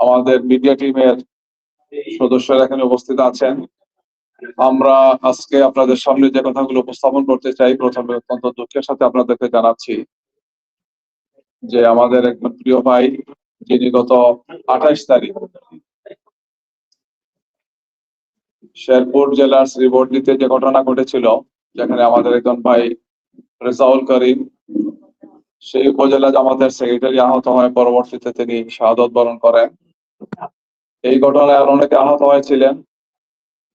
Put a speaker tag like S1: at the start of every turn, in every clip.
S1: আমাদের মিডিয়া টিমের সদস্যরা এখানে উপস্থিত আছেন। আমরা আজকে আপনাদের সামনে যে কথাগুলো উপস্থাপন করতে চাই, প্রথমে অত্যন্ত দুঃখের সাথে আপনাদেরকে জানাচ্ছি যে আমাদের একজন প্রিয় ভাই, যিনি গত আঠাইশ তারিখ শেরপুর জেলার শ্রীবর্দিতে যে ঘটনা ঘটেছিল, যেখানে আমাদের একজন ভাই রেজাউল করিম, সেই উপজেলা জামাতের সেক্রেটারি আহত হয়। পরবর্তীতে তিনি শাহাদত বরণ করেন। এই ঘটনায় আর অনেকে আহত হয়েছিলেন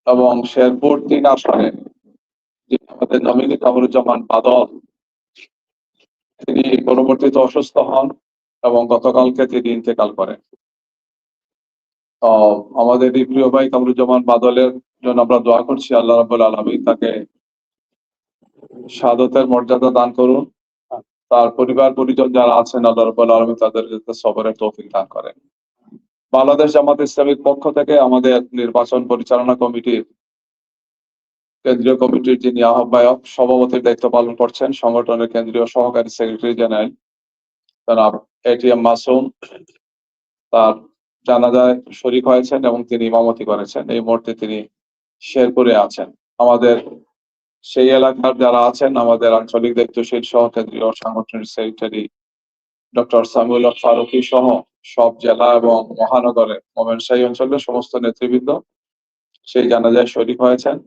S1: এবং শেরপুর তিন আসনে আমাদের নমিনী কামরুজ্জামান বাদল তিনি পরবর্তীতে অসুস্থ হন এবং গতকালকে তিনি ইন্তেকাল করেন। আমাদের এই প্রিয় ভাই কামরুজ্জামান বাদলের জন্য আমরা দোয়া করছি আল্লাহ রাবুল আলমী তাকে শাহাদতের মর্যাদা দান করুন। তার পরিবার পরিজন যারা আছেন আল্লাহ রাবুল আলমী তাদের যাতে সবরের তৌফিক দান করেন। বাংলাদেশ জামাত ইসলামীর পক্ষ থেকে আমাদের নির্বাচন পরিচালনা কমিটির কেন্দ্রীয় কমিটির যিনি আহ্বায়ক, সভাপতির দায়িত্ব পালন করছেন সংগঠনের কেন্দ্রীয় সহকারী সেক্রেটারি জেনারেল, জনাব এটিএম মাসুম। তার জানাজায় শরিক হয়েছেন এবং তিনি ইমামতি করেছেন। এই মুহূর্তে তিনি শেরপুরে আছেন। আমাদের সেই এলাকার যারা আছেন, আমাদের আঞ্চলিক দায়িত্বশীল সহ কেন্দ্রীয় সাংগঠনিক সেক্রেটারি ডক্টর সামিউল হক ফারুকি সহ সব জেলা এবং মহানগরের মোমেনশাহী অঞ্চলের সমস্ত নেতৃবৃন্দ, সেই জানাজায় শরিক হয়েছেন।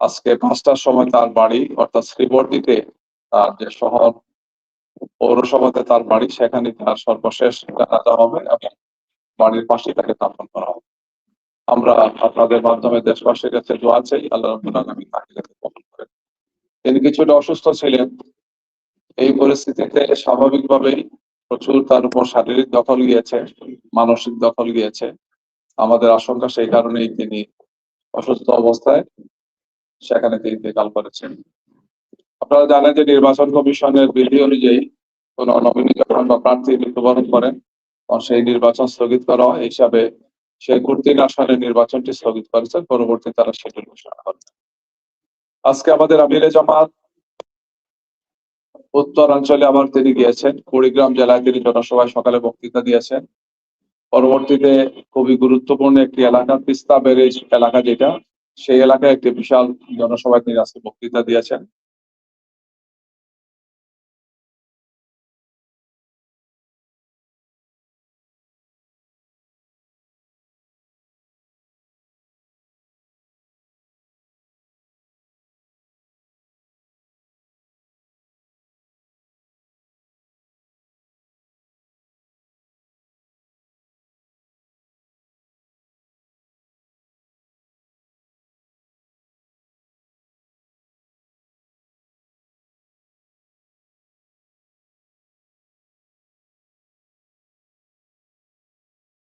S1: আজকে পাঁচটার সময় তার বাড়ি, অর্থাৎ শ্রীবর্দিতে তার যে শহর, পৌরসভাতে তার বাড়ি, সেখানে তার সর্বশেষ জানাজা হবে এবং বাড়ির পাশে তাকে দাফন করা হবে। আমরা আপনাদের মাধ্যমে দেশবাসীর কাছে দোয়া চাই, আল্লাহ রাব্বুল আলামিন তাকে কবুল করেন। তিনি কিছুটা অসুস্থ ছিলেন এই পরিস্থিতিতে স্বাভাবিকভাবেই প্রচুর তার উপর শারীরিক দখল গিয়েছে, মানসিক দখল গিয়েছে। আমাদের আশঙ্কা সেই কারণেই তিনি অসুস্থ অবস্থায় সেখানে তিনি ইন্তেকাল করেছেন। আপনারা জানেন যে নির্বাচন কমিশনের বিধি অনুযায়ী কোন নমিনি যখন বা প্রার্থী মৃত্যুবরণ করেন তখন সেই নির্বাচন স্থগিত করা হয়। হিসাবে সেই কুর্তিন আসনের নির্বাচনটি স্থগিত করেছেন পরবর্তী তারা শিডিউল ঘোষণা করেন আজকে আমাদের আমিরে জামাত উত্তরাঞ্চলে আবার তিনি গিয়েছেন। কুড়িগ্রাম জেলায় তিনি জনসভায় সকালে বক্তৃতা দিয়েছেন। পরবর্তীতে খুবই গুরুত্বপূর্ণ একটি এলাকা, তিস্তা ব্যারেজ এলাকা যেটা, সেই এলাকায় একটি বিশাল জনসভায় তিনি আজকে বক্তৃতা দিয়েছেন।